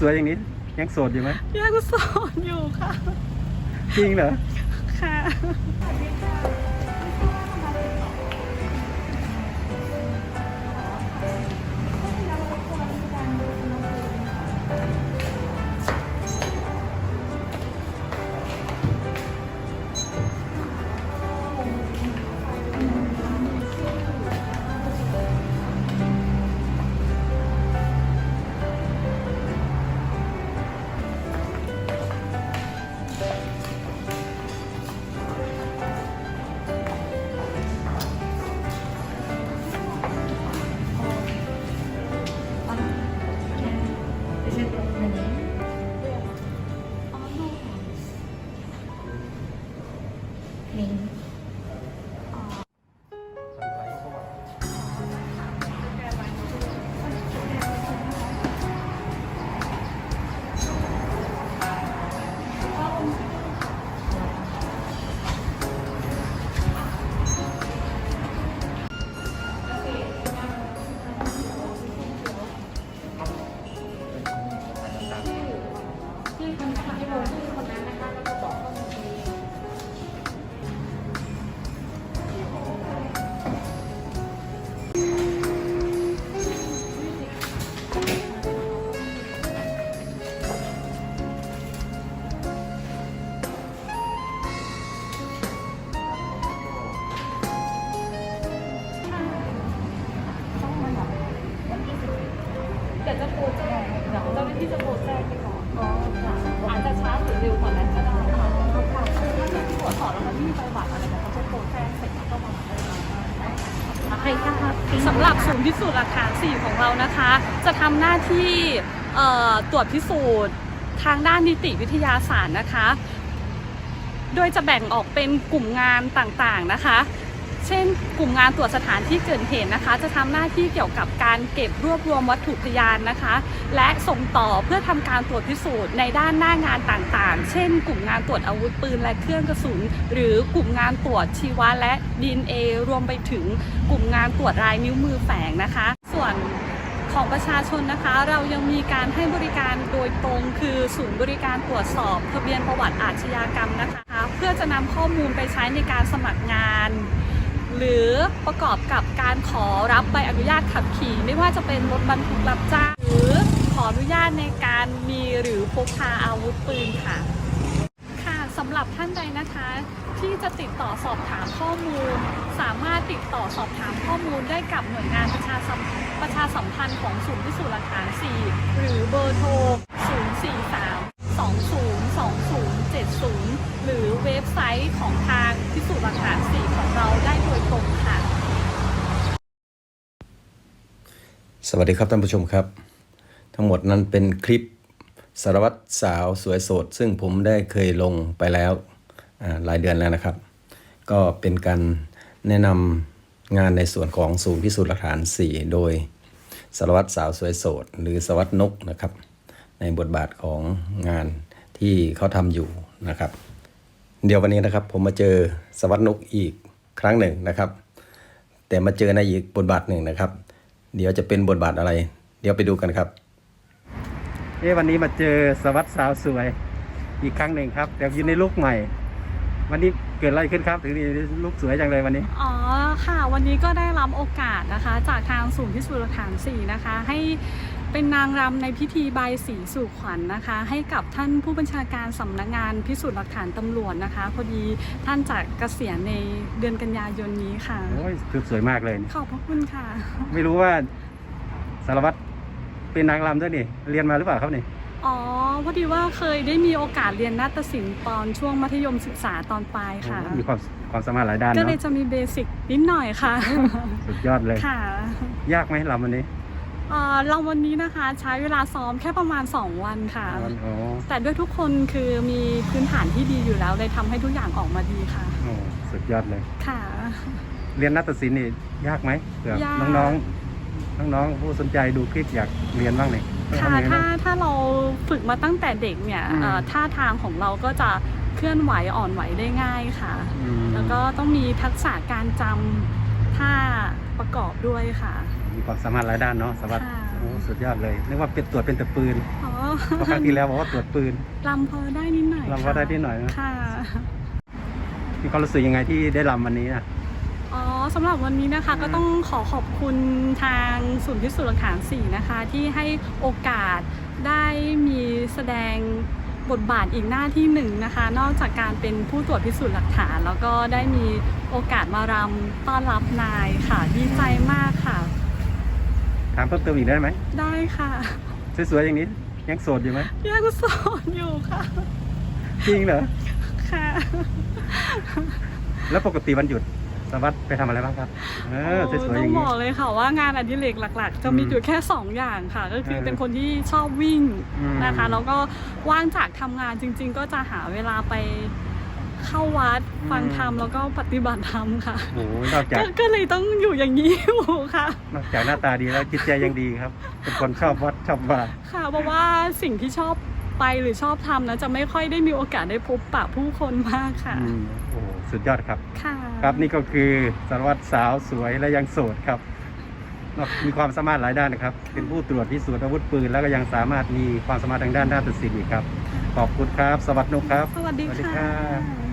สวยๆอย่างนี้ ยังโสดอยู่ไหมยังโสดอยู่ค่ะ จริงเหรอ ค่ะ เใครคะสำหรับศูนย์พิสูจน์หลักฐาน4ของเรานะคะ จะทำหน้าที่ตรวจพิสูจน์ทางด้านนิติวิทยาศาสตร์นะคะ โดยจะแบ่งออกเป็นกลุ่มงานต่างๆนะคะ เช่น กลุ่มงานตรวจสถานที่เกิดเหตุนะคะ จะทำหน้าที่เกี่ยวกับการเก็บรวบรวมวัตถุพยานนะคะ และส่งต่อเพื่อทำการตรวจพิสูจน์ในด้านหน้างานต่างๆ เช่น กลุ่มงานตรวจอาวุธปืนและเครื่องกระสุน หรือกลุ่มงานตรวจชีวะและดีเอรวมไปถึงกลุ่มงานตรวจลายนิ้วมือแฝงนะคะ ส่วนของประชาชนนะคะ เรายังมีการให้บริการโดยตรง คือศูนย์บริการตรวจสอบ ทะเบียนประวัติอาชญากรรมนะคะ เพื่อจะนำข้อมูลไปใช้ในการสมัครงาน หรือประกอบกับการขอรับใบอนุญาตขับขี่ ไม่ว่าจะเป็นรถบรรทุกรับจ้างหรือขออนุญาตในการมีหรือพกพาอาวุธปืนค่ะ ค่ะสำหรับท่านใดนะคะที่จะติดต่อสอบถามข้อมูล สามารถติดต่อสอบถามข้อมูลได้กับหน่วยงานประชาสัมประชาสัมพันธ์ของศูนย์พิสูจน์หลักฐาน 4 หรือเบอร์โทร 043 202070 หรือเว็บไซต์ของทางพิสูจน์หลักฐาน 4 ของเราได้โดยตรงค่ะ สวัสดีครับท่านผู้ชมครับ ทั้งหมดนั้นเป็นคลิปสารวัตรสาวสวยโสด ซึ่งผมได้เคยลงไปแล้วหลายเดือนแล้วนะครับ ก็เป็นการแนะนำงานในส่วนของศูนย์พิสูจน์หลักฐาน 4 โดยสารวัตรสาวสวยโสด หรือสวัตรนกนะครับ ในบทบาทของงานที่เขาทำอยู่นะครับ เดี๋ยววันนี้นะครับผมมาเจอสวัตรนกอีกครั้งหนึ่งนะครับ แต่มาเจอในอีกบทบาทหนึ่งนะครับ เดี๋ยวจะเป็นบทบาทอะไร เดี๋ยวไปดูกันครับเอ๊ะวันนี้มาเจอสวัสดิ์สาวสวยอีกครั้งหนึ่งครับ แต่อยู่ในลุกใหม่ วันนี้เกิดอะไรขึ้นครับ ถึงได้ลุกสวยจังเลยวันนี้ อ๋อค่ะ วันนี้ก็ได้รับโอกาสนะคะ จากทางศูนย์พิสูจน์หลักฐาน4นะคะ ให้ เป็นนางรำในพิธีใบายสีสู่ขวัญนะคะ ให้กับท่านผู้บัญชาการสำนักงานพิสูจน์หลักฐานตำรวจนะคะ พอดีท่านจะเกษียณในเดือนกันยายนนี้ค่ะ โอ้ยคือสวยมากเลยขอบพระคุณค่ะ ไม่รู้ว่าสารวัตรเป็นนางรำด้วยนี่ เรียนมาหรือเปล่าครับนี่ อ๋อพอดีว่าเคยได้มีโอกาสเรียนนาฏศิลป์ตอนช่วงมัธยมศึกษาตอนปลายค่ะ มีความความสามารถหลายด้านก็เนาะเลยจะมีเบสิกนิดหน่อยค่ะ สุดยอดเลย ค่ะ ยากไหมรำวันนี้ เอ่อเราวันนี้นะคะใช้เวลาซ้อมแค่ประมาณ 2 วันค่ะโอ้แต่ด้วยทุกคนคือมีพื้นฐานที่ดีอยู่แล้วเลยทำให้ทุกอย่างออกมาดีค่ะ โอ้สุดยอดเลย ค่ะ เรียนนาฏศิลป์นี่ยากไหมเผื่อยาก น้องๆ น้องๆ ผู้สนใจดูคลิปอยากเรียนบ้างนี่ต้องค่ะทำยังไงถ้าบ้าง ถ้าเราฝึกมาตั้งแต่เด็กเนี่ยอืม เอ่อท่าทางของเราก็จะเคลื่อนไหวอ่อนไหวได้ง่ายค่ะ อืมแล้วก็ต้องมีทักษะการจำท่าประกอบด้วยค่ะ มีความสามารถหลายด้านเนาะสวัสดิ์ค่ะ โอ้สุดยอดเลยนึกว่าเป็นตรวจเป็นแต่ปืนอ๋อเพราะครั้งที่แล้วบอกว่าตรวจปืน ลำพอได้นิดหน่อยลำพอได้นิดหน่อยนะ ค่ะ มีความรู้สึกยังไงที่ได้ลำวันนี้นะ อ๋อสำหรับวันนี้นะคะก็ต้องขอขอบคุณทางศูนย์พิสูจน์หลักฐาน 4 นะคะ ที่ให้โอกาสได้มีแสดงบทบาทอีกหน้าที่หนึ่งนะคะ นอกจากการเป็นผู้ตรวจพิสูจน์หลักฐาน แล้วก็ได้มีโอกาสมารำต้อนรับนายค่ะดีใจมากค่ะถามเพิ่มเติมอีกได้ไหม ได้ค่ะสวยๆอย่างนี้ ยังโสดอยู่ไหมยังโสดอยู่ค่ะ จริงเหรอ ค่ะ แล้วปกติวันหยุดสวัสดไปทำอะไรบ้างครับ เออสวยๆอต้อย่างงบนี้อกเลยค่ะว่างานอดิเรกหลัก ๆ จะมีอืมอยู่แค่ 2 อย่างค่ะ ก็คือเออเป็นคนที่ชอบวิ่งอืมนะคะ แล้วก็ว่างจากทำงานจริง ๆ ก็จะหาเวลาไป เข้าวัดฟังธรรมแล้วก็ปฏิบัติธรรมค่ะโอ้โหนอกจาก ก็ก็เลยต้องอยู่อย่างนี้อยู่ค่ะ นอกจากหน้าตาดีแล้วจิตใจยังดีครับ เป็นคนชอบวัดชอบว่าค่ะเพราะว่าสิ่งที่ชอบไปหรือชอบทำนะจะไม่ค่อยได้มีโอกาสได้พบปะผู้คนมากค่ะ อืมโอ้โหสุดยอดครับ ค่ะครับนี่ก็คือสารวัตรสาวสวยและยังโสดครับนอกมีความสามารถหลายด้านนะครับ เป็นผู้ตรวจพิสูจน์อาวุธปืน แล้วก็ยังสามารถมีความสามารถทางด้านด้านตัดสินอีกครับ ขอบคุณครับ สวัสดีครับ สวัสดีสวัสดีค่ะครับ